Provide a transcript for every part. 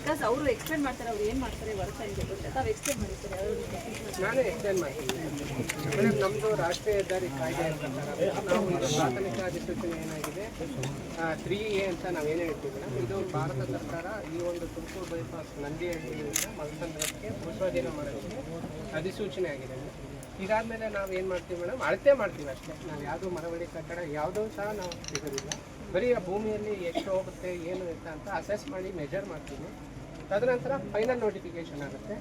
Because ಅವರು explain ಮಾಡ್ತಾರೆ, ಅವ್ರು ಏನು ಮಾಡ್ತಾರೆ ವರ್ಕ್ ಅಂತ ಗೊತ್ತಾ ತಾವು ಎಕ್ಸ್ಪ್ಲೇನ್ ಮಾಡಿರ್ತಾರೆ ನಾನು ಎಕ್ಸ್ಪ್ಲೇನ್ ಮಾಡ್ತೀನಿ. ಮೇಡಮ್ ನಮ್ಮದು ರಾಷ್ಟ್ರೀಯ ಹೆದ್ದಾರಿ ಕಾಯ್ದೆ ಪ್ರಕಾರ ನಾವು ಪ್ರಾಥಮಿಕ ಅಧಿಸೂಚನೆ ಏನಾಗಿದೆ ತ್ರೀ ಎ ಅಂತ ನಾವು ಏನು ಹೇಳ್ತೀವಿ ಮೇಡಮ್ ಇದು ಭಾರತ ಸರ್ಕಾರ ಈ ಒಂದು ತುಮಕೂರು ಬೈಪಾಸ್ ನಂದಿಯಲ್ಲಿ ಮಲಸಂದ್ರಕ್ಕೆ ಭೂಸ್ವಾಧೀನ ಮಾಡೋದಕ್ಕೆ ಅಧಿಸೂಚನೆ ಆಗಿದೆ ಇದಾದಮೇಲೆ ನಾವು ಏನು ಮಾಡ್ತೀವಿ ಮೇಡಮ್ ಅಳತೆ ಮಾಡ್ತೀವಿ ಅಷ್ಟೇ. ನಾವು ಯಾವುದು ಮರವಳ್ಳಿ ಕಟ್ಟಡ, ಯಾವುದೂ ಸಹ ನಾವು ಸಿಗೋದಿಲ್ಲ ಬರೀ ಆ ಭೂಮಿಯಲ್ಲಿ ಎಷ್ಟು ಹೋಗುತ್ತೆ ಏನು ಅಂತ ಅಂತ ಅಸೆಸ್ ಮಾಡಿ ಮೆಜರ್ ಮಾಡ್ತೀನಿ. ತದನಂತರ ಫೈನಲ್ ನೋಟಿಫಿಕೇಶನ್ ಆಗುತ್ತೆ.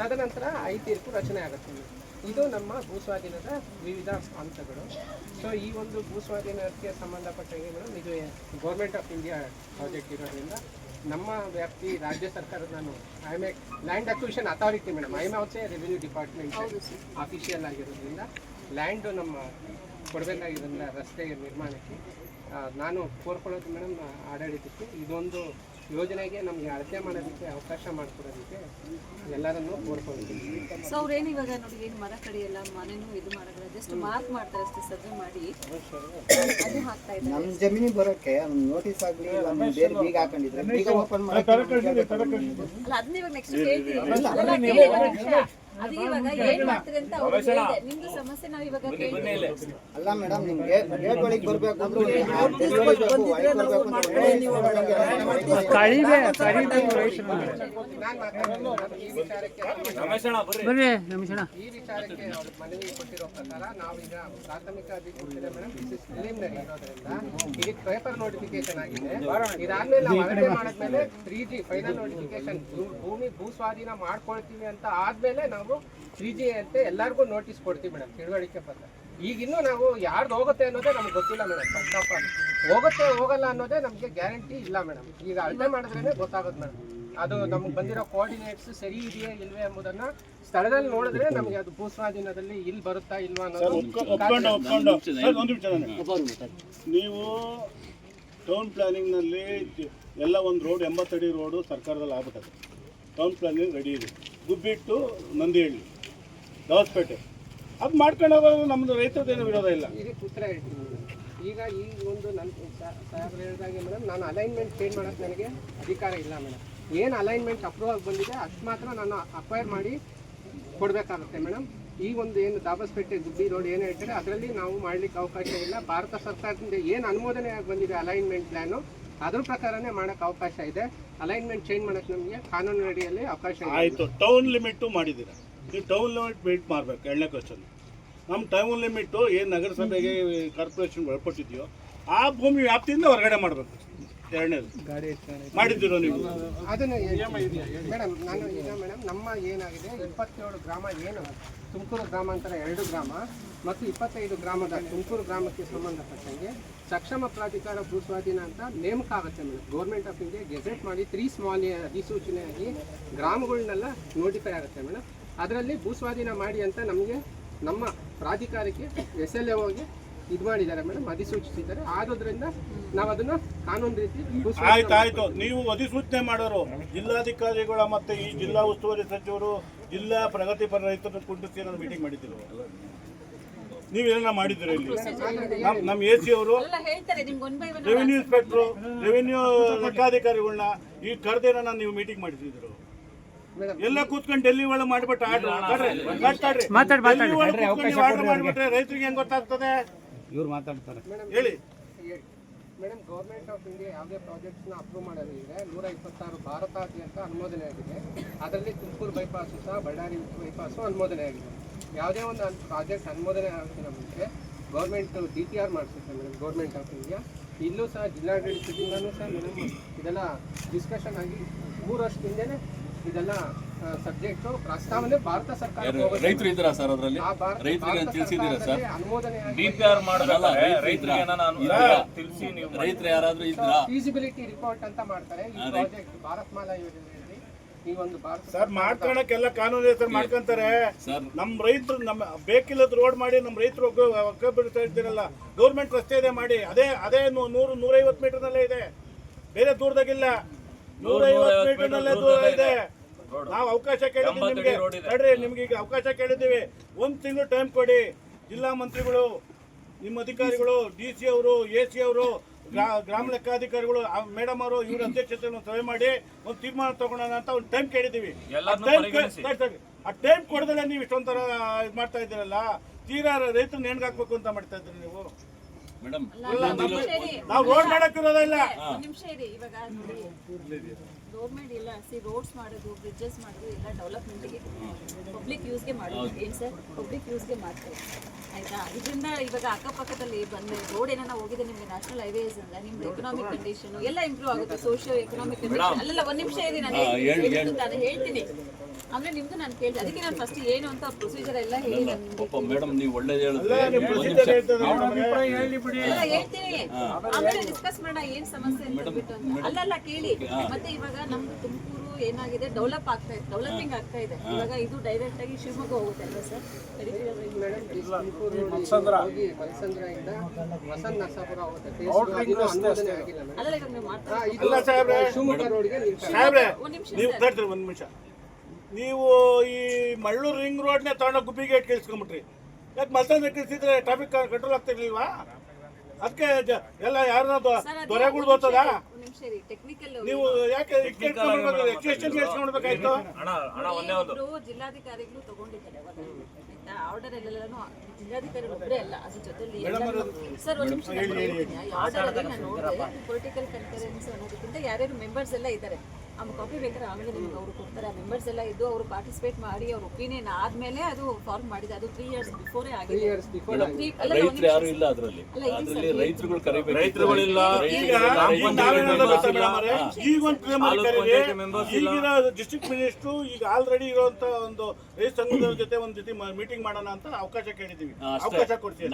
ತದನಂತರ ಐ ತೀರ್ಪು ರಚನೆ ಆಗುತ್ತೆ. ಇದು ನಮ್ಮ ಭೂಸ್ವಾಧೀನದ ವಿವಿಧ ಅಂಶಗಳು. ಸೊ ಈ ಒಂದು ಭೂಸ್ವಾಧೀನಕ್ಕೆ ಸಂಬಂಧಪಟ್ಟಂಗೆ ಮೇಡಮ್ ಇದು ಗೌರ್ಮೆಂಟ್ ಆಫ್ ಇಂಡಿಯಾ ಪ್ರಾಜೆಕ್ಟ್ ಇರೋದ್ರಿಂದ ನಮ್ಮ ವ್ಯಾಪ್ತಿ ರಾಜ್ಯ ಸರ್ಕಾರದ ನಾನು I am a land acquisition authority madam I am also revenue department official ಆಗಿರೋದ್ರಿಂದ ಲ್ಯಾಂಡು ನಮ್ಮ ಕೊಡಬೇಕಾಗಿರೋದ್ರಿಂದ ರಸ್ತೆ ನಿರ್ಮಾಣಕ್ಕೆ ನಾನು ಕೋರ್ಕೊಳ್ಳೋದು ಮೇಡಮ್ ಆಡಳಿತಕ್ಕೆ. ಇದೊಂದು ಯೋಜನೆಗೆ ನಮಗೆ ಅಳತೆ ಮಾಡೋದಕ್ಕೆ ಅವಕಾಶ ಮಾಡಿಕೊಡೋದಕ್ಕೆ ಎಲ್ಲರನ್ನು ಕೋರ್ಕೊಳ್ತೀನಿ ಸೊ ಏನು ಇವಾಗ ನೋಡಿ ಏನು ಮರ ಕಡಿಯಲ್ಲ ಮನೆನೂ ಇದು ಮಾಡಲ್ಲ ಜಸ್ಟ್ ಮಾರ್ಕ್ ಮಾಡ್ತಾರೆ ಅಷ್ಟೇ ಸರ್ವೆ ಮಾಡಿ. ಅದು ಹಾಕ್ತಾ ಇದ್ದಾರೆ ನಮ್ಮ ಜಮೀನಿಗೆ ಬರೋಕ್ಕೆ ಒಂದು ನೋಟಿಸ್ ಆಗಲಿ ನಮ್ಮ ಬೇರೆ ಬೀಗ ಹಾಕೊಂಡಿದ್ರೆ ಬೀಗ ಓಪನ್ ಮಾಡಿ ಅಲ್ಲ ಅದನ್ನ ಇವಾಗ ನೆಕ್ಸ್ಟ್ ಕೇಳ್ತೀವಿ ಅಲ್ಲ, ಕೇಳಿ ಒಂದ್ ನಿಮಿಷ. ಅದು ಇವಾಗ ಏನ್ ಮಾಡ್ತಾರೆ ಅಂತ ಅವ್ರು ಹೇಳಿದೆ. ನಿಮ್ದು ಸಮಸ್ಯೆ ನಾವು ಇವಾಗ ಕೇಳ್ತೀವಿ. ಅಲ್ಲ ಮೇಡಮ್ ನಿಮ್ಗೆ ಗೇಟ್ ಒಳಗೆ ಬರ್ಬೇಕು ಅಂದ್ರೆ ಬರ್ಬೇಕು, ಒಳಗೆ ಬರ್ಬೇಕು ಒಳ್ಳೆ ನೀವು ನಾನು ಈ ವಿಚಾರಕ್ಕೆ ಸಂಬಂಧ- ಈ ವಿಚಾರಕ್ಕೆ ಅವ್ರು ಮನವಿ ಕೊಟ್ಟಿರೋ ಪ್ರಕಾರ ನಾವೀಗ ಪ್ರಾಥಮಿಕ ಅಧಿಸೂಚನೆ ಮೇಡಮ್ ಪ್ರಿಲಿಮಿನರಿ ಇರೋದ್ರಿಂದ ಇದಕ್ಕೆ ಪೇಪರ್ ನೋಟಿಫಿಕೇಶನ್ ಆಗಿದೆ. ಇದಾದ್ಮೇಲೆ ನಾವು ಅಳತೆ ಮಾಡಿದ್ಮೇಲೆ ತ್ರೀ ಜಿ ಫೈನಲ್ ನೋಟಿಫಿಕೇಶನ್ ಭೂಮಿ ಭೂ ಸ್ವಾಧೀನ ಮಾಡ್ಕೊಳ್ತೀವಿ ಅಂತ ಆದ್ಮೇಲೆ ನಾವು ತ್ರೀ ಜಿ ಅಂತ ಎಲ್ಲರಿಗೂ ನೋಟಿಸ್ ಕೊಡ್ತೀವಿ ಮೇಡಮ್ ತಿಳುವಳಿಕೆ ಪತ್ರ. ಈಗಿನ್ನೂ ನಾವು ಯಾರ್ದು ಹೋಗುತ್ತೆ ಅನ್ನೋದೇ ನಮ್ಗೆ ಗೊತ್ತಿಲ್ಲ ಮೇಡಮ್ ಫಸ್ಟ್ ಆಫ್ ಆಲ್ ಹೋಗುತ್ತೆ ಹೋಗಲ್ಲ ಅನ್ನೋದೇ ನಮಗೆ ಗ್ಯಾರಂಟಿ ಇಲ್ಲ ಮೇಡಮ್ ಈಗ ಅಳತೆ ಮಾಡಿದ್ರೇನೆ ಗೊತ್ತಾಗುತ್ತೆ ಮೇಡಮ್ ಅದು ನಮ್ಗೆ ಬಂದಿರೋ ಕೋಆರ್ಡಿನೇಟ್ಸ್ ಸರಿ ಇದೆಯೇ ಇಲ್ವೇ ಎಂಬುದನ್ನ ಸ್ಥಳದಲ್ಲಿ ನೋಡಿದ್ರೆ ನಮಗೆ ಅದು ಭೂಸ್ವಾಧೀನದಲ್ಲಿ ಇಲ್ಲಿ ಬರುತ್ತಾ ಇಲ್ವಾ ಅನ್ನೋದು. ನೀವು ಟೌನ್ ಪ್ಲಾನಿಂಗ್ನಲ್ಲಿ ಎಲ್ಲ ಒಂದು ರೋಡ್ ಎಂಬತ್ತಡಿ ರೋಡು ಸರ್ಕಾರದಲ್ಲಿ ಆಗ್ಬಿಟ್ಟದೆ. ಟೌನ್ ಪ್ಲಾನಿಂಗ್ ರೆಡಿ ಇದೆ. ಗುಬ್ಬಿಟ್ಟು ನಂದಿಹಳ್ಳಿ ದಾಸಪೇಟೆ ಅದು ಮಾಡ್ಕೊಂಡು ಹೋಗೋದು ನಮ್ಮದು ರೈತರದ್ದೇನು ವಿರೋಧ ಇಲ್ಲ. ಇದಕ್ಕೆ. ಈಗ ಈ ಒಂದು ನನ್ನ ಸಾಹೇಬ್ರು ಹೇಳಿದಾಗೆ ಮೇಡಮ್ ನಾನು ಅಲೈನ್ಮೆಂಟ್ ಚೇಂಜ್ ಮಾಡೋಕ್ಕೆ ನನಗೆ ಅಧಿಕಾರ ಇಲ್ಲ ಮೇಡಮ್ ಏನು ಅಲೈನ್ಮೆಂಟ್ ಅಪ್ರೂವ್ ಆಗಿ ಬಂದಿದೆ, ಅಷ್ಟು ಮಾತ್ರ ನಾನು ಅಕ್ವೈರ್ ಮಾಡಿ ಕೊಡಬೇಕಾಗುತ್ತೆ ಮೇಡಮ್ ಈ ಒಂದು ಏನು ದಾಬಸ್ಪೇಟೆ ಗುಬ್ಬಿ ರೋಡ್ ಏನು ಹೇಳ್ತಾರೆ, ಅದರಲ್ಲಿ ನಾವು ಮಾಡ್ಲಿಕ್ಕೆ ಅವಕಾಶ ಇಲ್ಲ. ಭಾರತ ಸರ್ಕಾರದಿಂದ ಏನು ಅನುಮೋದನೆ ಆಗಿ ಬಂದಿದೆ ಅಲೈನ್ಮೆಂಟ್ ಪ್ಲ್ಯಾನು ಅದ್ರ ಪ್ರಕಾರನೇ ಮಾಡೋಕ್ಕೆ ಅವಕಾಶ ಇದೆ. ಅಲೈನ್ಮೆಂಟ್ ಚೇಂಜ್ ಮಾಡಕ್ಕೆ ನಮಗೆ ಕಾನೂನು ಅಡಿಯಲ್ಲಿ ಅವಕಾಶ ಆಯಿತು ಟೌನ್ ಲಿಮಿಟು ಮಾಡಿದ್ದೀರಾ? ನೀವು ಟೌನ್ ಲಿಮಿಟ್ ಮೀಟ್ ಮಾಡಬೇಕು ಎರಡನೇ ಕ್ವಶನ್ ನಮ್ಮ ಟೌನ್ ಲಿಮಿಟು ಏನು ನಗರಸಭೆಗೆ ಕಾರ್ಪೊರೇಷನ್ ಒಳಪಟ್ಟಿದೆಯೋ, ಆ ಭೂಮಿ ವ್ಯಾಪ್ತಿಯಿಂದ ಹೊರಗಡೆ ಮಾಡಬೇಕು. ಎರಡನೇದು. ಮಾಡಿದ್ದೀರೋ ನೀವು? ಅದನ್ನ ಮೇಡಮ್ ನಾನು ಈಗ ಮೇಡಮ್ ನಮ್ಮ ಏನಾಗಿದೆ ಇಪ್ಪತ್ತೇಳು ಗ್ರಾಮ ಏನು? ತುಮಕೂರು ಗ್ರಾಮಾಂತರ ಎರಡು ಗ್ರಾಮ ಮತ್ತು ಇಪ್ಪತ್ತೈದು ಗ್ರಾಮದ ತುಮಕೂರು ಗ್ರಾಮಕ್ಕೆ ಸಂಬಂಧಪಟ್ಟಂಗೆ ಸಕ್ಷಮ ಪ್ರಾಧಿಕಾರ ಭೂಸ್ವಾಧೀನ ಅಂತ ನೇಮಕ ಆಗುತ್ತೆ madam. Government of India gazette ಮಾಡಿ ತ್ರೀ ಸ್ಮಾಲ್ ಅಧಿಸೂಚನೆಯಾಗಿ ಗ್ರಾಮಗಳನ್ನೆಲ್ಲ ನೋಟಿಫೈ ಆಗುತ್ತೆ ಮೇಡಮ್. ಅದರಲ್ಲಿ ಭೂಸ್ವಾಧೀನ ಮಾಡಿ ಅಂತ ನಮಗೆ ನಮ್ಮ ಪ್ರಾಧಿಕಾರಕ್ಕೆ ಎಸ್ ಎಲ್ ಹೋಗಿ ಇದು ಮಾಡಿದ್ದಾರೆ ಮೇಡಮ್ ಅಧಿಸೂಚಿಸಿದ್ದಾರೆ. ಆದ್ರಿಂದ ನಾವು ಅದನ್ನ ಕಾನೂನು ರೀತಿ ಆಯ್ತು ಆಯ್ತು. ನೀವು ಅಧಿಸೂಚನೆ ಮಾಡೋರು. ಜಿಲ್ಲಾಧಿಕಾರಿಗಳ ಮತ್ತೆ ಈ ಜಿಲ್ಲಾ ಉಸ್ತುವಾರಿ ಸಚಿವರು ಜಿಲ್ಲಾ ಪ್ರಗತಿಪರ ರೈತರನ್ನು ಕುಂಡಿಸಿ ಮೀಟಿಂಗ್ ಮಾಡಿದ್ರು. ನೀವೇನ ಮಾಡಿದ್ರೆ ಇಲ್ಲಿ? ನಮ್ಮ ಎ ಸಿ ಅವರು ಎಲ್ಲ ಹೇಳ್ತಾರೆ ನಿಮ್ಗೆ one by one revenue inspector revenue ಲೆಕ್ಕಾಧಿಕಾರಿಗಳನ್ನ ಈ ಕರೆದೇನ ನೀವು ಮೀಟಿಂಗ್ ಮಾಡಿಸಿದ್ರು. ಎಲ್ಲ ಕೂತ್ಕೊಂಡು ಡೆಲ್ಲಿ ಒಳಗೆ ಮಾಡಿಬಿಟ್ಟು ಆರ್ಡರ್ ಆರ್ಡರ್ ಮಾಡಿಬಿಟ್ರೆ ರೈತರಿಗೆ ಹೆಂಗ್ ಗೊತ್ತಾಗ್ತದೆ? ಇವ್ರು ಮಾತಾಡ್ತಾರೆ. ಹೇಳಿ. ಮೇಡಮ್ ಗೌರ್ಮೆಂಟ್ ಆಫ್ ಇಂಡಿಯಾ ಯಾವುದೇ ಪ್ರಾಜೆಕ್ಟ್ಸ್ನ ಅಪ್ರೂವ್ ಮಾಡೋದಿದೆ ನೂರ ಇಪ್ಪತ್ತಾರು ಭಾರತಾದ್ಯಂತ ಅನುಮೋದನೆ ಆಗಿದೆ. ಅದರಲ್ಲಿ ತುಮಕೂರು ಬೈಪಾಸು ಸಹ ಬಳ್ಳಾರಿ ಬೈಪಾಸು ಅನುಮೋದನೆ ಆಗಿದೆ. ಯಾವುದೇ ಒಂದು ಪ್ರಾಜೆಕ್ಟ್ ಅನುಮೋದನೆ ಆಗೋಕ್ಕಿಂತ ಮುಂಚೆ ಗೌರ್ಮೆಂಟ್ ಡಿ ಟಿ ಆರ್ ಮಾಡಿಸುತ್ತೆ ಮೇಡಮ್ ಗೌರ್ಮೆಂಟ್ ಆಫ್ ಇಂಡಿಯಾ ಇಲ್ಲೂ ಸಹ ಜಿಲ್ಲಾಡಳಿತದಿಂದಲೂ ಸಹ ಮೇಡಮ್ ಇದೆಲ್ಲ ಡಿಸ್ಕಷನ್ ಆಗಿ ಮೂರು ವರ್ಷದಿಂದಲೇ ಇದೆಲ್ಲ ಸಬ್ಜೆಕ್ಟು ಪ್ರಸ್ತಾವನೆ ಭಾರತ ಸರ್ಕಾರ ರೈತರು ಇದ್ದೀರಾ ಸರ್ ಅದರಲ್ಲಿ? ರೈತರಿಗೆ ತಿಳಿಸಿದ್ದೀರಾ ಸರ್? ಡಿಪಿಆರ್ ಮಾಡಲ್ಲ ತಿಳಿಸಿ ನೀವು ರೈತರು ಯಾರಾದ್ರೂ ಇದ್ದೀರಾ? ಫೀಸಿಬಿಲಿಟಿ ರಿಪೋರ್ಟ್ ಅಂತ ಮಾಡ್ತಾರೆ. ಈ ಪ್ರಾಜೆಕ್ಟ್ ಭಾರತ್ ಮಾಲಾ ಯೋಜನೆಯಲ್ಲಿ ಈ ಒಂದು ಭಾರತ ಸರ್ ಮಾಡ್ಕೊಳಕ್ಕೆಲ್ಲ ಕಾನೂನು ಹೆಸರು ಮಾಡ್ಕೊಂತಾರೆ. ನಮ್ ನಮ್ಮ ರೈತರು ನಮ್ಮ ಬೇಕಿಲ್ಲದ ರೋಡ್ ಮಾಡಿ ನಮ್ಮ ರೈತರು ಒಕ್ಕ ಬಿಡ್ತಾ ಇರ್ತೀರಲ್ಲ ಗೌರ್ಮೆಂಟ್ ರಸ್ತೆ ಇದೆ ಮಾಡಿ ಅದೇ ಅದೇ ನೂರು ನೂರೈವತ್ತು ಮೀಟರ್ನಲ್ಲೇ ಇದೆ. ಬೇರೆ ದೂರದಾಗಿಲ್ಲ. ನೂರೈವತ್ತು ಮೀಟರ್ನಲ್ಲೇ ದೂರ ಇದೆ. ನಾವು ಅವಕಾಶ ಕೇಳಿದ್ವಿ ನಿಮ್ಗೆ. ತಡ್ರಿ ನಿಮ್ಗೆ ಈಗ ಅವಕಾಶ ಕೇಳಿದ್ದೀವಿ. ಒಂದ್ ತಿಂಗಳು ಟೈಮ್ ಕೊಡಿ. ಜಿಲ್ಲಾ ಮಂತ್ರಿಗಳು ನಿಮ್ಮ ಅಧಿಕಾರಿಗಳು ಡಿ ಸಿ ಅವರು ಎ ಸಿ ಅವರು ಗ್ರಾ- ಗ್ರಾಮ ಲೆಕ್ಕಾಧಿಕಾರಿಗಳು ಮೇಡಮ್ ಅವರು ಇವ್ರ ಅಧ್ಯಕ್ಷತೆಯನ್ನು ಸಭೆ ಮಾಡಿ ಒಂದು ತೀರ್ಮಾನ ತಗೊಳ್ಳೋಣ ಅಂತ ಒಂದು ಟೈಮ್ ಕೇಳಿದ್ದೀವಿ. ಆ ಟೈಮ್ ಕೊಡದಲ್ಲ ನೀವು ಇಷ್ಟೊಂಥರ ಇದು ಮಾಡ್ತಾ ಇದ್ದೀರಲ್ಲ? ತೀರಾ ರೈತರು ನೇಣ್ಗಾಕ್ಬೇಕು ಅಂತ ಮಾಡ್ತಾ ಇದ್ದೀರಿ ನೀವು? ಮೇಡಮ್. ನಾವು ರೋಡ್ ಮಾಡಕ್ಕಿರೋದಿಲ್ಲ ಗೌರ್ಮೆಂಟ್ ಇಲ್ಲ ಸಿ ರೋಡ್ಸ್ ಮಾಡೋದು ಬ್ರಿಡ್ಜಸ್ ಮಾಡೋದು ಎಲ್ಲ ಡೆವಲಪ್ಮೆಂಟ್ಗೆ ಪಬ್ಲಿಕ್ ಯೂಸ್ಗೆ ಮಾಡೋದು. ಏನು ಸರ್ ಪಬ್ಲಿಕ್ ಯೂಸ್ಗೆ ಮಾಡ್ತಾರೆ. ಆಯಿತಾ? ಇದರಿಂದ ಇವಾಗ ಅಕ್ಕಪಕ್ಕದಲ್ಲಿ ಬಂದ ರೋಡ್ ಏನಾರ ಹೋಗಿದೆ ನಿಮಗೆ ನ್ಯಾಷನಲ್ ಹೈವೇಸ್ ಇಂದ ನಿಮ್ದು ಎಕನಾಮಿಕ್ ಕಂಡೀಷನ್ ಎಲ್ಲ ಇಂಪ್ರೂವ್ ಆಗುತ್ತೆ ಸೋಷಿಯೋ ಎಕನಾಮಿಕ್ ಕಂಡೀಷನ್ ಅಲ್ಲ ಒಂದು ನಿಮಿಷ ಇದೆ ನಾನು ಹೇಳ್ತೀನಿ. ಆಮೇಲೆ ನಿಮ್ದು ನಾನು ಕೇಳಿದೆ. ಅದಕ್ಕೆ ನಾನು ಫಸ್ಟ್ ಏನು ಅಂತ ಪ್ರೊಸೀಜರ್ ಎಲ್ಲ ಹೇಳಿ. ನಾನು ಪಾಪ ಮೇಡಮ್ ನೀವು ಒಳ್ಳೇದು ಹೇಳಿದ್ರೆ ಹೇಳ್ತೀನಿ. ಆಮೇಲೆ ಡಿಸ್ಕಸ್ ಮಾಡೋಣ ಏನ್ ಸಮಸ್ಯೆ ಅಂತ ಹೇಳ್ಬಿಟ್ಟು ಅಂತ. ಅಲ್ಲಲ್ಲ ಕೇಳಿ. ಮತ್ತೆ ಇವಾಗ ನಮ್ದು ತುಮಕೂರು ಏನಾಗಿದೆ? ಡೆವಲಪ್ ಆಗ್ತಾ ಇದೆ. ಡೆವಲಪಿಂಗ್ ಆಗ್ತಾ ಇದೆ. ಇವಾಗ ಇದು ಡೈರೆಕ್ಟ್ ಆಗಿ ಶಿವಮೊಗ್ಗ ಹೋಗುತ್ತೆ ಅಲ್ವಾ ಸರ್? ಅಲ್ಲ ಇವಾಗ ನೀವು ಸಾಹೇಬ್ರೆ. ಒಂದ್ ನಿಮಿಷ. ನೀವು ಈ ಮಳ್ಳೂರು ರಿಂಗ್ ರೋಡ್ನೇ ತಗೊಂಡು ಗುಬ್ಬಿಗೆ ಕೇಳಿಸ್ಕೊಂಬಿಟ್ರಿ ಯಾಕೆ ಮತ್ತೊಂದು ಕೇಳಿಸಿದ್ರೆ ಟ್ರಾಫಿಕ್ ಕಂಟ್ರೋಲ್ ಆಗ್ತಿರ್ಲಿಲ್ವಾ? ಅದಕ್ಕೆ ಎಲ್ಲ ಯಾರನ್ನ ದೊರೆಗಳು ಗೊತ್ತದ ಒಂದ್ ನಿಮಿಷ ಟೆಕ್ನಿಕಲ್ ನೀವು ಯಾಕೆ ಎಕ್ಸ್ಟೆನ್ಷನ್ ಕೇಳಿಸ್ಕೊಂಡ್ಬೇಕಾಯ್ತು ಜಿಲ್ಲಾಧಿಕಾರಿಗಳು ತಗೊಂಡಿದ್ದಾರೆ ಆರ್ಡರ್ ಜಿಲ್ಲಾಧಿಕಾರಿ ಒಬ್ಬರೇ ಅಲ್ಲ. ಅದ್ರ ಜೊತೆಲಿ ಸರ್ ಒಂದು ನಿಮಿಷ ಆರ್ಡರ್ ಅಲ್ಲಿ ನಾನು ಪೊಲಿಟಿಕಲ್ ಕನ್ಫರೆನ್ಸ್ ಅನ್ನೋದಕ್ಕಿಂತ ಯಾರ್ಯಾರು ಮೆಂಬರ್ಸ್ ಎಲ್ಲ ಇದ್ದಾರೆ. ಆ ಕಾಫಿ ಬೇಕಾದ್ರೆ ಆಮೇಲೆ ನಿಮ್ಗೆ ಅವರು ಕೊಡ್ತಾರೆ ಆ ಮೆಂಬರ್ಸ್ ಎಲ್ಲ ಇದ್ದು ಅವರು ಪಾರ್ಟಿಸಿಪೇಟ್ ಮಾಡಿ ಅವ್ರ ಒಪಿನಿಯನ್ ಆದ್ಮೇಲೆ ಅದು ಫಾರ್ಮ್ ಮಾಡಿದೆ ಅದು ತ್ರೀ ಇಯರ್ಸ್ ಬಿಫೋರೇ ಆಗಿದೆ ಇಯರ್ಸ್ ಬಿಫೋರ್ ಅಲ್ಲ, ರೈತರು ಯಾರು ಇಲ್ಲ ಅದರಲ್ಲಿ ಅದರಲ್ಲಿ ರೈತರುಗಳು ಕರಿಬೇಕು ಈಗ ಒಂದು ಈಗಿನ ಡಿಸ್ಟ್ರಿಕ್ಟ್ ಮಿನಿಸ್ಟ್ರು ಈಗ ಆಲ್ರೆಡಿ ಇರುವಂತ ಒಂದು ರೈತ ಸಂಘದ ಜೊತೆ ಒಂದು ಜೊತೆ ಮೀಟಿಂಗ್ ಮಾಡೋಣ ಅಂತ ಅವಕಾಶ ಕೇಳಿದೀವಿ ಅವಕಾಶ ಕೊಡ್ತೀವಿ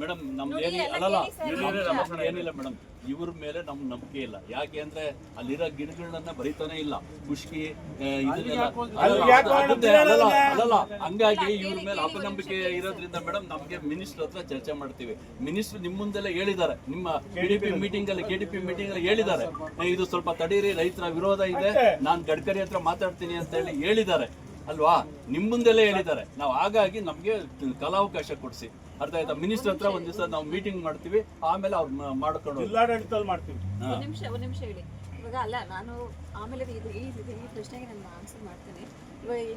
ಮೇಡಮ್ ನಮ್ದು ಏನಿಲ್ಲ ಮೇಡಮ್ ಇವ್ರ ಮೇಲೆ ನಮ್ ನಂಬಿಕೆ ಇಲ್ಲ. ಯಾಕೆ ಅಂದ್ರೆ ಅಲ್ಲಿರೋ ಗಿಡಗಳನ್ನ ಬರೀತಾನೆ ಇಲ್ಲ. ಖುಷ್ಕಿ ಅಲ್ಲಲ್ಲ, ಹಂಗಾಗಿ ಇವ್ರ ಮೇಲೆ ಅಪನಂಬಿಕೆ ಇರೋದ್ರಿಂದ ಮೇಡಮ್ ನಮ್ಗೆ ಮಿನಿಸ್ಟರ್ ಹತ್ರ ಚರ್ಚೆ ಮಾಡ್ತೀವಿ. ಮಿನಿಸ್ಟರ್ ನಿಮ್ ಮುಂದೆಲ್ಲ ಹೇಳಿದ್ದಾರೆ. ನಿಮ್ಮ ಕೆಡಿಪಿ ಮೀಟಿಂಗ್ ಅಲ್ಲಿ ಕೆಡಿಪಿ ಮೀಟಿಂಗ್ ಅಲ್ಲಿ ಹೇಳಿದ್ದಾರೆ. ಇದು ಸ್ವಲ್ಪ ತಡೀರಿ ರೈತರ ವಿರೋಧ ಇದೆ. ನಾನ್ ಗಡ್ಕರಿ ಹತ್ರ ಮಾತಾಡ್ತೀನಿ ಅಂತ ಹೇಳಿ ಹೇಳಿದ್ದಾರೆ. ಅಲ್ವಾ? ನಿಮ್ ಮುಂದೆಲ್ಲ ಹೇಳಿದ್ದಾರೆ. ನಾವು ಹಾಗಾಗಿ ನಮ್ಗೆ ಕಲಾವಕಾಶ ಕೊಡ್ಸಿ. ಅರ್ಥ ಆಯ್ತಾ? ಮಿನಿಸ್ಟರ್ ಹತ್ರ ಒಂದ್ ದಿವಸ ನಾವು ಮೀಟಿಂಗ್ ಮಾಡ್ತೀವಿ. ಆಮೇಲೆ ಅವ್ರು ಮಾಡ್ಕೊಂಡು. ಜಿಲ್ಲಾಡಳಿತದಲ್ಲಿ ಮಾಡ್ತೀವಿ. ಒಂದ್ ನಿಮಿಷ ಒಂದ್ ನಿಮಿಷ ಹೇಳಿ. ಇವಾಗ ಅಲ್ಲ ನಾನು ಆಮೇಲೆ ಇದು ಈ ಇದು- ಈ ಪ್ರಶ್ನೆಗೆ ನಾನು ಆನ್ಸರ್ ಮಾಡ್ತೇನೆ.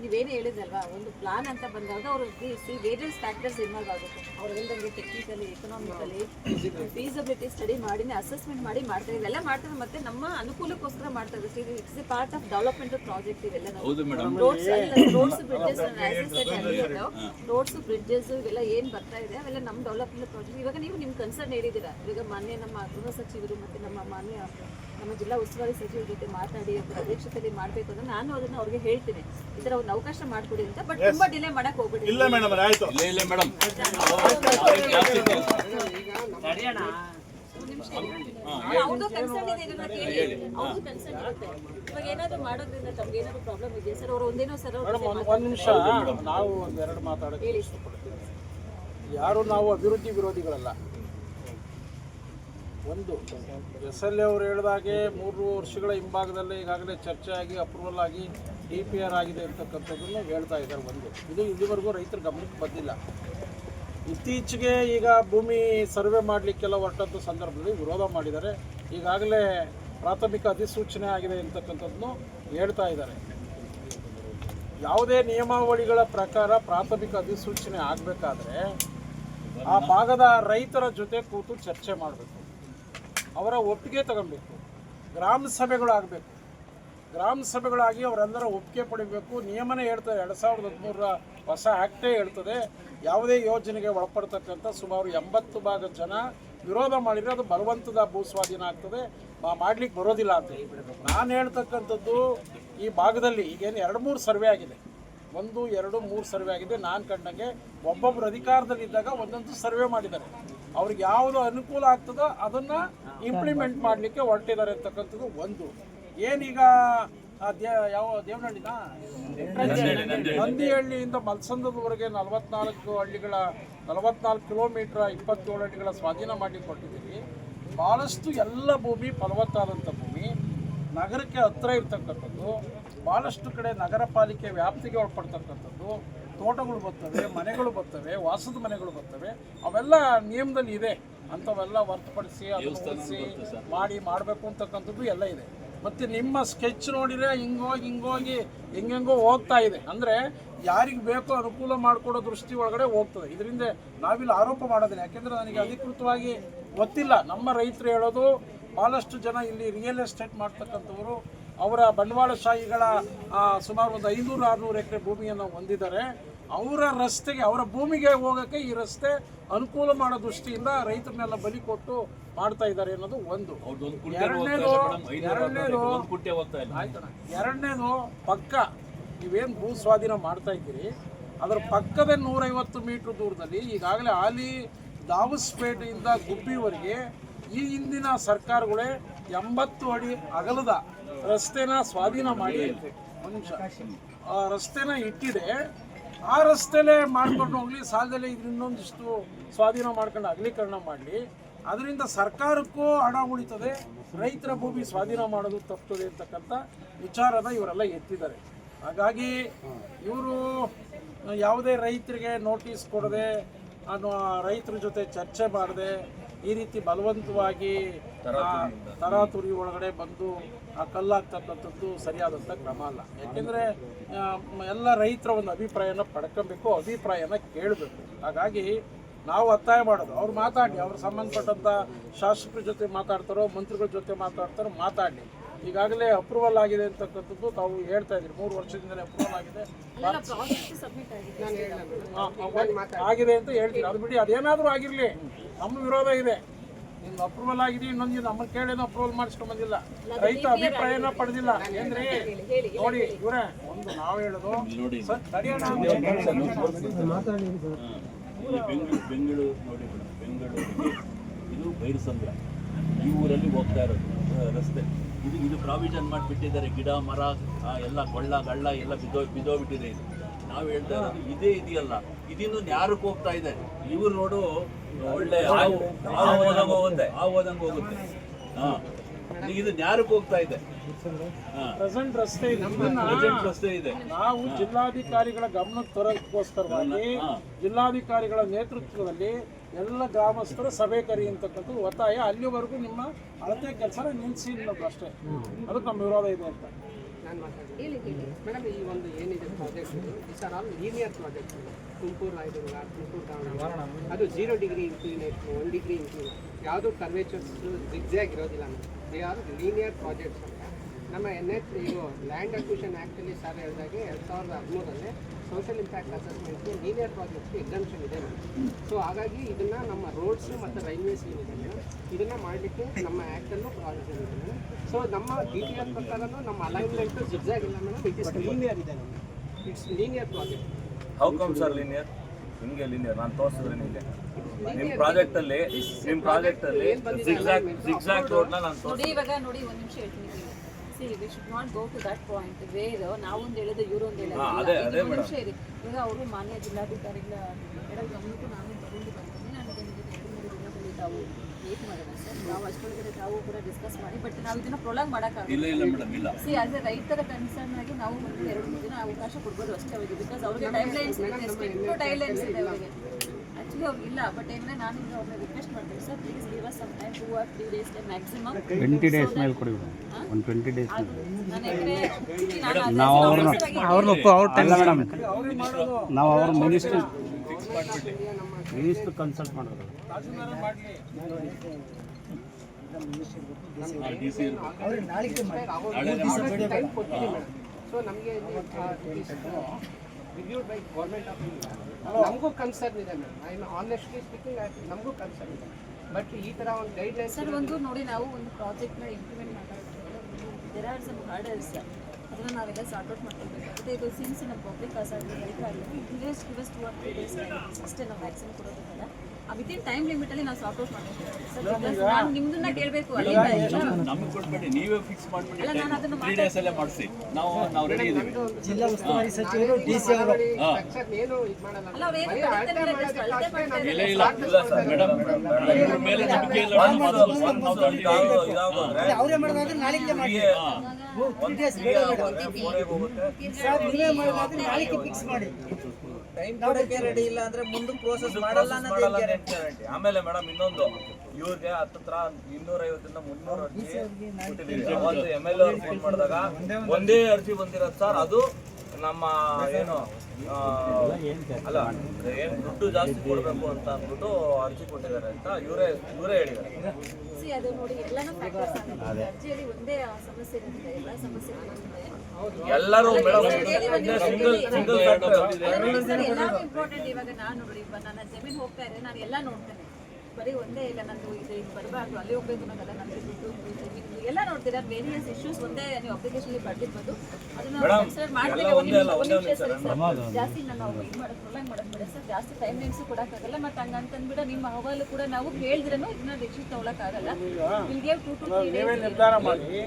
ನೀವೇನು ಹೇಳಿದ್ರಲ್ವಾ ಒಂದು ಪ್ಲಾನ್ ಅಂತ ಬಂದಾಗ ಅವರು ಸಿ ವೇರಿಯಸ್ ಫ್ಯಾಕ್ಟರ್ಸ್ ಇನ್ವಾಲ್ವ್ ಆಗುತ್ತೆ. ಅವ್ರು ಹೇಳ್ದಂಗೆ ಟೆಕ್ನಿಕಲಿ ಎಕನಾಮಿಕಲಿ ಫೀಸಬಿಲಿಟಿ ಸ್ಟಡಿ ಮಾಡಿನೇ ಅಸೆಸ್ಮೆಂಟ್ ಮಾಡಿ ಮಾಡ್ತಾರೆ ಇವೆಲ್ಲ ಮಾಡ್ತಾರೆ ಮತ್ತೆ ನಮ್ಮ ಅನುಕೂಲಕ್ಕೋಸ್ಕರ ಮಾಡ್ತಾರೆ it's a part of development project ಇವೆಲ್ಲ ನಾವು. Roads roads bridges roads bridges ಇವೆಲ್ಲ ಏನ್ ಬರ್ತಾ ಇದೆ ಅವೆಲ್ಲ ನಮ್ಮ ಡೆವಲಪ್ಮೆಂಟ್ ಪ್ರಾಜೆಕ್ಟ್ ಇವಾಗ ನೀವು ನಿಮ್ ಕನ್ಸರ್ನ್ ಹೇಳಿದ್ದೀರಾ. ಇವಾಗ ಮಾನ್ಯ ನಮ್ಮ ಗೃಹ ಸಚಿವರು ಮತ್ತೆ ನಮ್ಮ ಮಾನ್ಯ ನಮ್ಮ ಜಿಲ್ಲಾ ಉಸ್ತುವಾರಿ ಸಚಿವರ ಜೊತೆ ಮಾತಾಡಿ ಅದರ ಅಧ್ಯಕ್ಷತೆಯಲ್ಲಿ ಮಾಡಬೇಕು ಅಂತ ನಾನು ಅದನ್ನ ಅವ್ರಿಗೆ ಹೇಳ್ತೀನಿ. ಈ ತರ ಒಂದು ಅವಕಾಶ ಮಾಡ್ಕೊಡಿ ಅಂತ ಬಟ್ ತುಂಬಾ ಡಿಲೇ ಮಾಡಕ್ ಹೋಗ್ಬಿಡಿ. ಇಲ್ಲ ಮೇಡಮ್ ಆಯ್ತು. ಇಲ್ಲ ಇಲ್ಲ ಮೇಡಮ್ ಒಂದ್ ನಿಮಿಷ ಇರಿ. ಅಲ್ಲ, ಅವ್ರ್ದು ಕನ್ಸರ್ನ್ ಇದೆ ಇದನ್ನ ಕೇಳಿ. ಅವ್ರದ್ದು ಕನ್ಸರ್ನ್ ಇರುತ್ತೆ. ಇವಾಗ ಏನಾದ್ರು ಮಾಡೋದ್ರಿಂದ ತಮ್ಗೆ ಏನಾದ್ರು ಪ್ರಾಬ್ಲಮ್ ಇದೆಯಾ? ಸರ್ ಅವ್ರು ಒಂದೇನೋ ಸರ್ ಒಂದು ನಿಮಿಷ. ನಾವು ಒಂದೆರಡು ಮಾತಾಡೋಕೆ ಇಷ್ಟಪಡ್ತೀವಿ ಯಾರು ನಾವು ಅಭಿವೃದ್ಧಿ ವಿರೋಧಿಗಳಲ್ಲ. ಒಂದು ಎಸ್ ಎಲ್ ಎ ಅವರು ಹೇಳಿದಾಗೆ ಮೂರು ವರ್ಷಗಳ ಹಿಂಭಾಗದಲ್ಲಿ ಈಗಾಗಲೇ ಚರ್ಚೆ ಆಗಿ ಅಪ್ರೂವಲ್ ಆಗಿ ಡಿ ಪಿ ಆರ್ ಆಗಿದೆ ಅಂತಕ್ಕಂಥದ್ದನ್ನು ಹೇಳ್ತಾ ಇದ್ದಾರೆ ಒಂದು. ಇದು ಇಲ್ಲಿವರೆಗೂ ರೈತರ ಗಮನಕ್ಕೆ ಬಂದಿಲ್ಲ. ಇತ್ತೀಚೆಗೆ ಈಗ ಭೂಮಿ ಸರ್ವೆ ಮಾಡಲಿಕ್ಕೆಲ್ಲ ಹೊರಟಂಥ ಸಂದರ್ಭದಲ್ಲಿ ವಿರೋಧ ಮಾಡಿದ್ದಾರೆ. ಈಗಾಗಲೇ ಪ್ರಾಥಮಿಕ ಅಧಿಸೂಚನೆ ಆಗಿದೆ ಅಂತಕ್ಕಂಥದ್ದನ್ನು ಹೇಳ್ತಾ ಇದ್ದಾರೆ. ಯಾವುದೇ ನಿಯಮಾವಳಿಗಳ ಪ್ರಕಾರ ಪ್ರಾಥಮಿಕ ಅಧಿಸೂಚನೆ ಆಗಬೇಕಾದ್ರೆ ಆ ಭಾಗದ ರೈತರ ಜೊತೆ ಕೂತು ಚರ್ಚೆ ಮಾಡಬೇಕು. ಅವರ ಒಪ್ಪಿಗೆ ತಗೊಬೇಕು. ಗ್ರಾಮ ಸಭೆಗಳಾಗಬೇಕು ಗ್ರಾಮ ಸಭೆಗಳಾಗಿ ಅವರೆಲ್ಲರ ಒಪ್ಪಿಗೆ ಪಡಿಬೇಕು. ನಿಯಮನೇ ಹೇಳ್ತದೆ ಎರಡು ಸಾವಿರದ ಹದಿಮೂರರ ಹೊಸ ಆ್ಯಕ್ಟೇ ಹೇಳ್ತದೆ. ಯಾವುದೇ ಯೋಜನೆಗೆ ಒಳಪಡ್ತಕ್ಕಂಥ ಸುಮಾರು ಎಂಬತ್ತು ಭಾಗ ಜನ ವಿರೋಧ ಮಾಡಿದರೆ ಅದು ಬಲವಂತದ ಭೂಸ್ವಾಧೀನ ಆಗ್ತದೆ. ಮಾಡ್ಲಿಕ್ಕೆ ಬರೋದಿಲ್ಲ ಅಂತ ನಾನು ಹೇಳ್ತಕ್ಕಂಥದ್ದು ಈ ಭಾಗದಲ್ಲಿ ಈಗೇನು ಎರಡು ಮೂರು ಸರ್ವೆ ಆಗಿದೆ. ಒಂದು ಎರಡು ಮೂರು ಸರ್ವೆ ಆಗಿದೆ. ನಾನು ಕಂಡಂಗೆ ಒಬ್ಬೊಬ್ಬರು ಅಧಿಕಾರದಲ್ಲಿದ್ದಾಗ ಒಂದೊಂದು ಸರ್ವೆ ಮಾಡಿದ್ದಾರೆ. ಅವ್ರಿಗೆ ಯಾವುದು ಅನುಕೂಲ ಆಗ್ತದೋ ಅದನ್ನು ಇಂಪ್ಲಿಮೆಂಟ್ ಮಾಡಲಿಕ್ಕೆ ಹೊರಟಿದ್ದಾರೆ ಅಂತಕ್ಕಂಥದ್ದು ಒಂದು. ಏನೀಗ ಯಾವ ದೇವನಹಳ್ಳಿನ? ನಂದಿಹಳ್ಳಿಯಿಂದ ಮಲ್ಸಂದದವರೆಗೆ ನಲವತ್ನಾಲ್ಕು ಹಳ್ಳಿಗಳ ನಲವತ್ನಾಲ್ಕು ಕಿಲೋಮೀಟ್ರ್ ಇಪ್ಪತ್ತೇಳು ಹಳ್ಳಿಗಳ ಸ್ವಾಧೀನ ಮಾಡಿಕೊಟ್ಟಿದ್ದೀವಿ ಕೊಟ್ಟಿದ್ದೀವಿ ಭಾಳಷ್ಟು ಎಲ್ಲ ಭೂಮಿ ಫಲವತ್ತಾದಂಥ ಭೂಮಿ. ನಗರಕ್ಕೆ ಹತ್ತಿರ ಇರ್ತಕ್ಕಂಥದ್ದು. ಭಾಳಷ್ಟು ಕಡೆ ನಗರ ಪಾಲಿಕೆ ವ್ಯಾಪ್ತಿಗೆ ಒಳಪಡ್ತಕ್ಕಂಥದ್ದು. ತೋಟಗಳು ಬರ್ತವೆ ಮನೆಗಳು ಬರ್ತವೆ ವಾಸದ ಮನೆಗಳು ಬರ್ತವೆ. ಅವೆಲ್ಲ ನಿಯಮದಲ್ಲಿ ಇದೆ. ಅಂಥವೆಲ್ಲ ಹೊರತುಪಡಿಸಿ ಅದನ್ನು ಮಾಡಿ ಮಾಡಬೇಕು ಅಂತಕ್ಕಂಥದ್ದು ಎಲ್ಲ ಇದೆ. ಮತ್ತು ನಿಮ್ಮ ಸ್ಕೆಚ್ ನೋಡಿದ್ರೆ ಹಿಂಗೋಗಿ ಹಿಂಗೋಗಿ ಹೆಂಗೆಂಗೋ ಹೋಗ್ತಾ ಇದೆ. ಅಂದರೆ ಯಾರಿಗೆ ಬೇಕೋ ಅನುಕೂಲ ಮಾಡಿಕೊಡೋ ದೃಷ್ಟಿ ಒಳಗಡೆ ಹೋಗ್ತದೆ. ಇದರಿಂದ ನಾವಿಲ್ಲಿ ಆರೋಪ ಮಾಡೋದಿಲ್ಲ. ಯಾಕೆಂದರೆ ನನಗೆ ಅಧಿಕೃತವಾಗಿ ಗೊತ್ತಿಲ್ಲ. ನಮ್ಮ ರೈತರು ಹೇಳೋದು ಭಾಳಷ್ಟು ಜನ ಇಲ್ಲಿ ರಿಯಲ್ ಎಸ್ಟೇಟ್ ಮಾಡ್ತಕ್ಕಂಥವರು ಅವರ ಬಂಡವಾಳಶಾಹಿಗಳ ಸುಮಾರು ಒಂದು ಐನೂರು ಆರುನೂರು ಎಕರೆ ಭೂಮಿಯನ್ನು ಹೊಂದಿದ್ದಾರೆ. ಅವರ ರಸ್ತೆಗೆ ಅವರ ಭೂಮಿಗೆ ಹೋಗೋಕ್ಕೆ ಈ ರಸ್ತೆ ಅನುಕೂಲ ಮಾಡೋ ದೃಷ್ಟಿಯಿಂದ ರೈತರನ್ನೆಲ್ಲ ಬಲಿ ಕೊಟ್ಟು ಮಾಡ್ತಾ ಇದ್ದಾರೆ ಅನ್ನೋದು ಒಂದು. ಎರಡನೇದು ಎರಡನೇದು ಎರಡನೇದು ಪಕ್ಕ ನೀವೇನು ಭೂ ಸ್ವಾಧೀನ ಮಾಡ್ತಾ ಇದ್ದೀರಿ ಅದರ ಪಕ್ಕದ ನೂರೈವತ್ತು ಮೀಟ್ರ್ ದೂರದಲ್ಲಿ ಈಗಾಗಲೇ ಆಲಿ ದಾವಸ್ಪೇಟೆಯಿಂದ ಗುಬ್ಬಿವರೆಗೆ ಈ ಹಿಂದಿನ ಸರ್ಕಾರಗಳೇ ಎಂಬತ್ತು ಅಡಿ ಅಗಲದ ರಸ್ತೆನ ಸ್ವಾಧೀನ ಮಾಡಿ ಆ ರಸ್ತೆನ ಇಟ್ಟಿದೆ. ಆ ರಸ್ತೆಲೇ ಮಾಡ್ಕೊಂಡು ಹೋಗ್ಲಿ ಸಾಲದಲ್ಲಿ ಇದ್ರ ಇನ್ನೊಂದಿಷ್ಟು ಸ್ವಾಧೀನ ಮಾಡ್ಕೊಂಡು ಅಗಲೀಕರಣ ಮಾಡಲಿ. ಅದರಿಂದ ಸರ್ಕಾರಕ್ಕೂ ಹಣ ಉಳಿತದೆ. ರೈತರ ಭೂಮಿ ಸ್ವಾಧೀನ ಮಾಡೋದು ತಪ್ಪದೆ ಅಂತಕ್ಕಂಥ ವಿಚಾರದ ಇವರೆಲ್ಲ ಎತ್ತಿದ್ದಾರೆ. ಹಾಗಾಗಿ ಇವರು ಯಾವುದೇ ರೈತರಿಗೆ ನೋಟಿಸ್ ಕೊಡದೆ ಅನ್ನೋ ರೈತರ ಜೊತೆ ಚರ್ಚೆ ಮಾಡದೆ ಈ ರೀತಿ ಬಲವಂತವಾಗಿ ತರಾತುರಿ ಒಳಗಡೆ ಬಂದು ಆ ಕಲ್ಲಾಗ್ತಕ್ಕಂಥದ್ದು ಸರಿಯಾದಂಥ ಕ್ರಮ ಅಲ್ಲ. ಯಾಕೆಂದರೆ ಎಲ್ಲ ರೈತರ ಒಂದು ಅಭಿಪ್ರಾಯನ ಪಡ್ಕೊಬೇಕು ಅಭಿಪ್ರಾಯನ ಕೇಳಬೇಕು. ಹಾಗಾಗಿ ನಾವು ಒತ್ತಾಯ ಮಾಡೋದು ಅವ್ರು ಮಾತಾಡಿ ಅವ್ರು ಸಂಬಂಧಪಟ್ಟಂಥ ಶಾಸಕರ ಜೊತೆ ಮಾತಾಡ್ತಾರೋ ಮಂತ್ರಿಗಳ ಜೊತೆ ಮಾತಾಡ್ತಾರೋ ಮಾತಾಡಿ. ಈಗಾಗಲೇ ಅಪ್ರೂವಲ್ ಆಗಿದೆ ಅಂತಕ್ಕಂಥದ್ದು ತಾವು ಹೇಳ್ತಾ ಇದ್ದೀರಿ. ಮೂರು ವರ್ಷದಿಂದಲೇ ಅಪ್ರೂವಲ್ ಆಗಿದೆ. ಆಗಿದೆ. ಅಂತ ಹೇಳ್ತೀರಿ ಅದು ಬಿಡಿ ಅದೇನಾದರೂ ಆಗಿರಲಿ. ನಮ್ಮ ವಿರೋಧ ಇದೆ. ನಿಮ್ದು ಅಪ್ರೂವಲ್ ಆಗಿದೆ ಇನ್ನೊಂದು ನಮ್ಮ ಕೇಳೇನು ಅಪ್ರೂವಲ್ ಮಾಡಿಸ್ಕೊಂಡ್ ಬಂದಿಲ್ಲ. ರೈತ ಅಭಿಪ್ರಾಯನ ಪಡೆದಿಲ್ಲ. ಏನ್ರಿ? ನೋಡಿ ಇವರೇ ಒಂದು ನಾವು ಹೇಳೋದು ಬೆಂಗಳೂರು ಬೆಂಗಳೂರು ನೋಡಿ ಬೆಂಗಳೂರು ಬೆಂಗಳೂರಿಗೆ ಇದು ಬೈರಸಂದ್ರ. ಈ ಊರಲ್ಲಿ ಹೋಗ್ತಾ ಇರೋದು ರಸ್ತೆ. ಇದು ಇದು ಪ್ರಾವಿಷನ್ ಮಾಡಿಬಿಟ್ಟಿದ್ದಾರೆ ಗಿಡ ಮರ ಎಲ್ಲ ಕೊಳ್ಳ ಗಳ್ಳ ಎಲ್ಲ ಬಿದ್ದೋ ಬಿದ್ದೋಗ್ಬಿಟ್ಟಿದೆ ಇದು. ನಾವು ಹೇಳ್ತಾ ಇರೋದು ಇದೇ ಇದೆಯಲ್ಲ. ಇದಿನ್ನು ಯಾರಕ್ಕೆ ಹೋಗ್ತಾ ಇದೆ? ಇವ್ರು ನೋಡು ಒಳ್ಳೆ ಹೋದಂಗೆ ಹೋಗುತ್ತೆ. ಹಾವು ಹೋಗುತ್ತೆ. ಹಾ. ಇದು ಯಾರಕ್ಕೆ ಹೋಗ್ತಾ ಇದೆ. ಪ್ರೆಸೆಂಟ್ ರಸ್ತೆ ಪ್ರೆಸೆಂಟ್ ರಸ್ತೆ ಇದೆ. ನಾವು ಜಿಲ್ಲಾಧಿಕಾರಿಗಳ ಗಮನಕ್ಕೆ ತರೋಕ್ಕೋಸ್ಕರವಾಗಿ ಜಿಲ್ಲಾಧಿಕಾರಿಗಳ ನೇತೃತ್ವದಲ್ಲಿ ಎಲ್ಲ ಗ್ರಾಮಸ್ಥರ ಸಭೆ ಕರೆಯುವಂತಕ್ಕಂಥದ್ದು ಒತ್ತಾಯ. ಅಲ್ಲಿವರೆಗೂ ನಿಮ್ಮ ಅಳತೆ ಕೆಲಸ ನಿಲ್ಲಿಸಿ ಅನ್ನೋದು ಅಷ್ಟೇ. ಅದಕ್ಕೆ ನಮ್ಮ ವಿರೋಧ ಇದೆ ಅಂತ. ನಾನು ಮಾತಾಡ್ತೀನಿ. ಹೇಳಿ ಹೇಳಿ. ಮೇಡಮ್ ಈ ಒಂದು ಏನಿದೆ ಪ್ರಾಜೆಕ್ಟ್ ಈ are all linear project Tumakuru Rayadurga Tumakuru Davanagere ಅದು zero degree inclinate one degree inclinate ಯಾವುದು ಕರ್ವೇಚರ್ಸ್ ಜಿಗ್ಜಾಗ್ ಇರೋದಿಲ್ಲ ದೇ ಆರ್ ಲೀನಿಯರ್ ಪ್ರಾಜೆಕ್ಟ್ಸ್ ಅಂತ. ನಮ್ಮ ಎನ್ ಎಚ್ ಇದು ಲ್ಯಾಂಡ್ ಅಕ್ವಿಷನ್ ಆ್ಯಕ್ಟಲ್ಲಿ ಸರ್ ಹೇಳಿದಾಗೆ ಎರಡು ಸಾವಿರದ ಹದಿಮೂರಲ್ಲೇ ಸೋಷಿಯಲ್ ಇಂಪ್ಯಾಕ್ಟ್ ಅಸೆಸ್ಮೆಂಟ್ಗೆ ಲೀನಿಯರ್ ಪ್ರಾಜೆಕ್ಟ್ಸ್ಗೆ ಎಕ್ಸಾಮ್ಷನ್ ಇದೆ ಸೊ ಹಾಗಾಗಿ ಇದನ್ನು ನಮ್ಮ ರೋಡ್ಸು ಮತ್ತು ರೈಲ್ವೇಸ್ ಏನಿದೆ ಇದನ್ನು ಮಾಡಲಿಕ್ಕೆ ನಮ್ಮ ಆ್ಯಕ್ಟಲ್ಲೂ ಪ್ರಾವಿಷನ್ ಇದೆ. ಸೊ ನಮ್ಮ ಡಿ ಟಿ ಎಸ್ ಪ್ರಕಾರನೂ ನಮ್ಮ ಅಲೈನ್ಮೆಂಟ್ ಜಿಗ್ಜಾಗ್ ಇಲ್ಲ ಮೇಡಮ್ ಇಟ್ ಇಸ್ ಲೀನಿಯರ್ ಇದೆ it's linear project how come sir linear ನಿಮಗೆ ಲೀನಿಯರ್ ನಾನು ತೋರಿಸಿದ್ರೆ ನಿಮಗೆ. ನಿಮ್ಮ ಪ್ರಾಜೆಕ್ಟ್ ಅಲ್ಲಿ ನಿಮ್ಮ ಪ್ರಾಜೆಕ್ಟ್ ಅಲ್ಲಿ ಜಿಗ್ಜಾಗ್ ಜಿಗ್ಜಾಗ್ ರೋಡ್ ನಾನು ನೋಡಿ ಇವಾಗ ನೋಡಿ ಒಂದು ನಿಮಿಷ ಹೇಳ್ತೀನಿ see we should not go to that point ಬೇರೆ ನಾವೊಂದು ಹೇಳಿದ್ರೆ ಇವರು ಒಂದು ಅದೇ, ಹೇಳಿದ್ರೆ ಅದೇ ಒಂದು ನಿಮಿಷ ಇರಿ. ಈಗ ಅವರು ಮಾನ್ಯ ಜಿಲ್ಲಾಧಿಕಾರಿಗಳ ಗಮನಕ್ಕೂ ನಾನು ತಗೊಂಡು ಬರ್ತೀನಿ ನನಗೆ ಎರಡು ಮೂರು ದಿನದಲ್ಲಿ ತಾವು ವೇಟ್ ಮಾಡೋಣ ಸರ್. ನಾವು ಅಷ್ಟೊಳಗಡೆ ತಾವು ಕೂಡ ಡಿಸ್ಕಸ್ ಮಾಡಿ ಬಟ್ ನಾವು ಇದನ್ನ ಪ್ರೊಲಾಂಗ್ ಮಾಡೋಕ್ಕಾಗಲ್ಲ. ಇಲ್ಲ ಇಲ್ಲ ಮೇಡಮ್ ಇಲ್ಲ. ಸಿ ಆಸ್ ಎ ರೈತರ ಕನ್ಸರ್ನ್ ಆಗಿ ನಾವು ಒಂದು ಎರಡು ಮೂರು ದಿನ ಅವಕಾಶ ಕೊಡ್ಬೋದು ಅಷ್ಟೇ ಅವರಿಗೆ ಬಿಕಾಸ್ ಅವ್ರಿಗೆ ಟೈಮ್ ಲೈನ್ಸ್ ಇದೆ ಸ್ಟ್ರಿಕ್ಟ್ ಟೈಮ್ ಲೈನ್ಸ್ ಇದೆ ಅವರಿಗೆ. ಆ್ಯಕ್ಚುಲಿ ಅವ್ರಿಗೆ ಇಲ್ಲ ಬಟ್ ಏನಂದ್ರೆ ನಾನು ಈಗ ಅವ್ರನ್ನ ರಿಕ್ವೆಸ್ಟ್ ಮಾಡ್ತೀನಿ sir please give us some time two or three days maximum twenty days ಮೇಲೆ ಕೊಡಿ ಒಂದು ಟ್ವೆಂಟಿ ಡೇಸ್ ನಾನು ಯಾಕಂದ್ರೆ ನಾವು ಅವ್ರ ಮಿನಿಸ್ಟ್ರಿ ಮಿನಿಸ್ಟ್ರ್ ಕನ್ಸಲ್ಟ್ ಮಾಡೋದು ಸಿ ನಮಗೆ reviewed by government of India ನಮಗೂ ಕನ್ಸರ್ನ್ ಇದೆ ಮೇಡಮ್ ಐ ಆನೆಸ್ಟ್ಲಿ ಸ್ಪೀಕಿಂಗ್ ನಮಗೂ ಕನ್ಸರ್ನ್ ಇದೆ. ಬಟ್ ಈ ಥರ ಒಂದು ಗೈಡ್ಲೈನ್ಸ್ ಸರ್ ಒಂದು ನೋಡಿ ನಾವು ಒಂದು ಪ್ರಾಜೆಕ್ಟ್ನ implement there are some hurdles ಅದನ್ನು ನಾವೆಲ್ಲ ಸಾರ್ಟ್ ಔಟ್ ಮಾಡ್ಕೊಳ್ಬೇಕಾಗುತ್ತೆ ಇದು ಸಿನ್ಸ್ ನಮ್ಮ ಪಬ್ಲಿಕ್ ಆಗಲಿ ರೈತರಾಗಲಿ village gives two or three days ಅಷ್ಟೇ ನಾವು ವ್ಯಾಕ್ಸಿನ್ ಕೊಡೋದಿಲ್ಲ ಆ ವಿತಿನ್ ಟೈಮ್ ಲಿಮಿಟಲ್ಲಿ ನಾವು ಸಾರ್ಟ್ ಔಟ್ ಮಾಡ್ಕೊಳ್ಬೇಕು ಸರ್ ನಾನು ನಿಮ್ಮದನ್ನ ಕೇಳಬೇಕು ನಮಗೆ ಕೊಡ್ಬೇಡಿ ನೀವೇ ಫಿಕ್ಸ್ ಮಾಡ್ಬಿಡಿ ಅಲ್ಲ, ನಾನು ಅದನ್ನ ತ್ರೀ ಡೇಸ್ ಅಲ್ಲೇ ಮಾಡಿಸಿ ನಾವು ನಾವು ರೆಡಿ ಇದ್ದೀವಿ ಜಿಲ್ಲಾ ಉಸ್ತುವಾರಿ ಸಚಿವರು ಡಿ ಸಿ ಅವರು ಏನು ಇದು ಮಾಡಲ್ಲ ಅಲ್ಲ ಅವ್ರು ಇಲ್ಲ ಇಲ್ಲ ಇಲ್ಲ ಸರ್ ಮೇಡಮ್ ಮೇಲೆ ನಂಬಿಕೆ ಇಲ್ಲ ನಾವು ಅವರೇ ಮಾಡೋದಾದ್ರೆ ನಾಳೆಗೆ ಮಾಡಿ ಫಿಕ್ಸ್ ಮಾಡಿ ಟೈಮ್ ಕೊಡಕ್ಕೆ ರೆಡಿ ಇಲ್ಲ ಅಂದ್ರೆ ಮುಂದೆ ಪ್ರೋಸೆಸ್ ಮಾಡಲ್ಲ process ಗ್ಯಾರಂಟಿ. ಆಮೇಲೆ ಮೇಡಮ್ ಇನ್ನೊಂದು ಇವ್ರಿಗೆ ಹತ್ತತ್ರ ಇನ್ನೂರೈವತ್ತರಿಂದ ಮುನ್ನೂರ ಅರ್ಜಿ ಕೊಟ್ಟಿದ್ದೀವಿ. ಅವತ್ತು ಎಂ ಎಲ್ ಅವ್ರು ಫೋನ್ ಮಾಡಿದಾಗ ಒಂದೇ ಅರ್ಜಿ ಬಂದಿರೋದು ಸರ್ ಅದು ನಮ್ಮ ಏನು ಅಲ್ಲ ಏನ್ ದುಡ್ಡು ಜಾಸ್ತಿ ಕೊಡಬೇಕು ಅಂತ ಅಂದ್ಬಿಟ್ಟು ಅರ್ಜಿ ಕೊಟ್ಟಿದ್ದಾರೆ ಅಂತ ಇವರೇ ಇವರೇ ಹೇಳಿದ್ದಾರೆ. ಸಿ ಅದು ನೋಡಿ ಎಲ್ಲಾನು ಫ್ಯಾಕ್ಟರ್ಸ್ ಆಗುತ್ತೆ. ಅರ್ಜಿಯಲ್ಲಿ ಒಂದೇ ಸಮಸ್ಯೆ ಇರುತ್ತೆ ಎಲ್ಲ ಸಮಸ್ಯೆ ಇರುತ್ತೆ ಎಲ್ಲರೂ ಸಿಂಗಲ್ ಸಿಂಗಲ್ ಫ್ಯಾಕ್ಟರ್ ಇಂಪಾರ್ಟೆಂಟ್ ಇವಾಗ ನಾನು ನೋಡಿ ಇವಾಗ ನನ್ನ ಜಮೀನ್ ಹೋಗ್ತಾ ಇದ್ರೆ ನಾನು ಎಲ್ಲ ನೋಡ್ತೇನೆ. ಬರೀ ಒಂದೇ ಇಲ್ಲ ನಂದು ಇದು ಇದು ಬರಬಾರ್ದು ಅಲ್ಲಿ ಹೋಗ್ಬೇಕು ಅನ್ನೋದಲ್ಲ ನಂದು ದುಡ್ಡು ಇದು ಎಲ್ಲ ನೋಡ್ತೀರಾ ವೇರಿಯಸ್ ಇಶ್ಯೂಸ್ ಒಂದೇ ನೀವು ಅಪ್ಲಿಕೇಶನ್ ಬರ್ದಿರ್ಬೋದು. ಅದನ್ನ ಕನ್ಸಿಡರ್ ಮಾಡ್ತೀವಿ ಒಂದು ನಿಮಿಷ ಒಂದು ನಿಮಿಷ ನಿಮಿಷ. ಸರಿ ಸರ್. ಜಾಸ್ತಿ ನಾನು ಇದು ಮಾಡೋದು ಪ್ರೊಲಾಂಗ್ ಮಾಡೋದು ಬೇಡ ಸರ್. ಜಾಸ್ತಿ ಟೈಮ್ ಲೈನ್ಸ್ ಕೊಡೋಕ್ಕಾಗಲ್ಲ ಮತ್ತು ಹಂಗಂತಂದ್ಬಿಡ ನಿಮ್ಮ ಅಹವಾಲು ಕೂಡ ನಾವು ಹೇಳಿದ್ರೂ ಇದನ್ನ ರಿಕ್ಷಿಟ್ ತೊಗೊಳಕ್ಕಾಗಲ್ಲ will gave two two three ನೀವೇ ಡೇಸ್ ನಿರ್ಧಾರ ಮಾಡಿ.